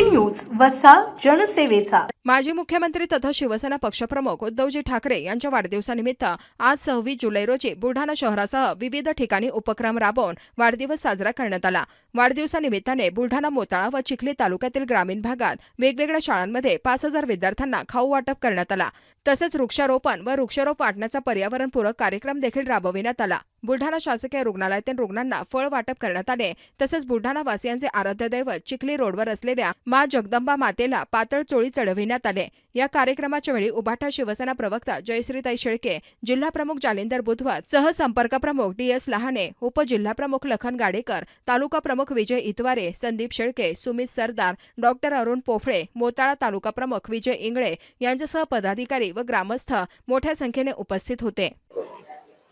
City news वसा जनसेवेचा. माजी मुख्यमंत्री तथा शिवसेना पक्षप्रमुख उद्धवजी ठाकरे यांच्या वाढदिवसानिमित्त आज सव्वीस जुलै रोजी बुलढाणा शहरासह विविध ठिकाणी उपक्रम राबवून वाढदिवस साजरा करण्यात आला. वाढदिवसानिमित्ताने बुलढाणा मोताळा व चिखली तालुक्यातील ग्रामीण भागात वेगवेगळ्या शाळांमध्ये पाच हजार विद्यार्थ्यांना खाऊ वाटप करण्यात आला. तसेच वृक्षारोपण व वृक्षारोप वाटण्याचा पर्यावरणपूरक कार्यक्रम देखील राबविण्यात आला. बुलढाणा शासकीय रुग्णालयातील रुग्णांना फळ वाटप करण्यात आले. तसेच बुलढाणा वासियांचे आराध्य दैवत चिखली रोडवर असलेल्या मा जगदंबा मातेला पातळ चोळी चढविण्यात आले. या कार्यक्रमाच्या वेळी उभाटा शिवसेना प्रवक्ता जयश्रीताई शेळके जिल्हा प्रमुख जालिंदर बुधवार सहसंपर्क प्रमुख डी एस लहाने उपजिल्हा प्रमुख लखन गाडेकर तालुका प्रमुख विजय इतवारे संदीप शेळके सुमित सरदार डॉक्टर अरुण पोफळे मोताळा तालुका प्रमुख विजय इंगळे यांच्यासह पदाधिकारी व ग्रामस्थ मोठ्या संख्येने उपस्थित होते.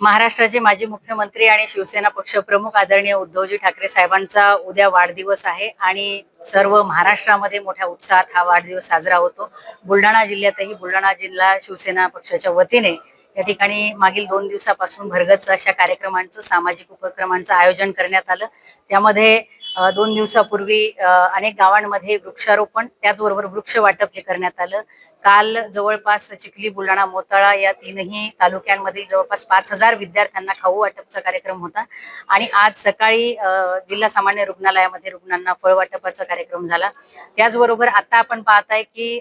महाराष्ट्राचे माजी मुख्यमंत्री आणि शिवसेना पक्षप्रमुख आदरणीय उद्धवजी ठाकरे साहेबांचा उद्या वाढदिवस आहे आणि सर्व महाराष्ट्रामध्ये मोठ्या उत्साहात हा वाढदिवस साजरा होतो. बुलढाणा जिल्ह्यातही बुलढाणा जिल्हा शिवसेना पक्षाच्या वतीने या ठिकाणी मागील दोन दिवसापासून भरगच अशा कार्यक्रमांचं सामाजिक उपक्रमांचं आयोजन करण्यात आलं. त्यामध्ये दोन दिवसापूर्वी अनेक गावांमध्ये वृक्षारोपण त्याचबरोबर वृक्ष वाटप हे करण्यात आलं. काल जवळपास चिखली बुलढाणा मोताळा या तीनही तालुक्यांमध्ये जवळपास पाच हजार विद्यार्थ्यांना खाऊ वाटपचा कार्यक्रम होता. आणि आज सकाळी जिल्हा सामान्य रुग्णालयामध्ये रुग्णांना फळ वाटपाचा कार्यक्रम झाला. त्याचबरोबर आता आपण पाहताय की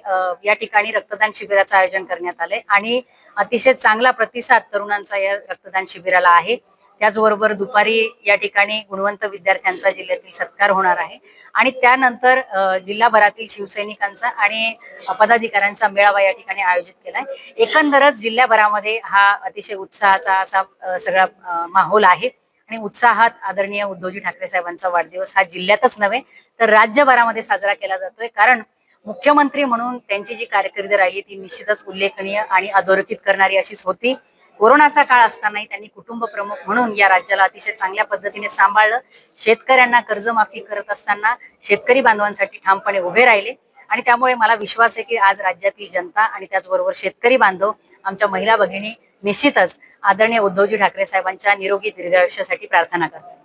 या ठिकाणी रक्तदान शिबिराचं आयोजन करण्यात आलंय. आणि अतिशय चांगला प्रतिसाद तरुणांचा या रक्तदान शिबिराला आहे. त्याचबरोबर दुपारी या ठिकाणी गुणवंत विद्यार्थ्यांचा जिल्ह्यातील सत्कार होणार आहे. आणि त्यानंतर जिल्हाभरातील शिवसैनिकांचा आणि पदाधिकाऱ्यांचा मेळावा या ठिकाणी आयोजित केलाय. एकंदरच जिल्ह्याभरामध्ये हा अतिशय उत्साहाचा असा सगळा माहोल आहे. आणि उत्साहात आदरणीय उद्धवजी ठाकरे साहेबांचा वाढदिवस हा जिल्ह्यातच नव्हे तर राज्यभरामध्ये साजरा केला जातोय. कारण मुख्यमंत्री म्हणून त्यांची जी कारकीर्द राहिली ती निश्चितच उल्लेखनीय आणि अधोरेखित करणारी अशीच होती. कोरोनाचा काळ असतानाही त्यांनी कुटुंब प्रमुख म्हणून या राज्याला अतिशय चांगल्या पद्धतीने सांभाळलं. शेतकऱ्यांना कर्जमाफी करत असताना शेतकरी बांधवांसाठी ठामपणे उभे राहिले. आणि त्यामुळे मला विश्वास आहे की आज राज्यातील जनता आणि त्याचबरोबर शेतकरी बांधव आमच्या महिला भगिनी निश्चितच आदरणीय उद्धवजी ठाकरे साहेबांच्या निरोगी दीर्घायुष्यासाठी प्रार्थना करतात.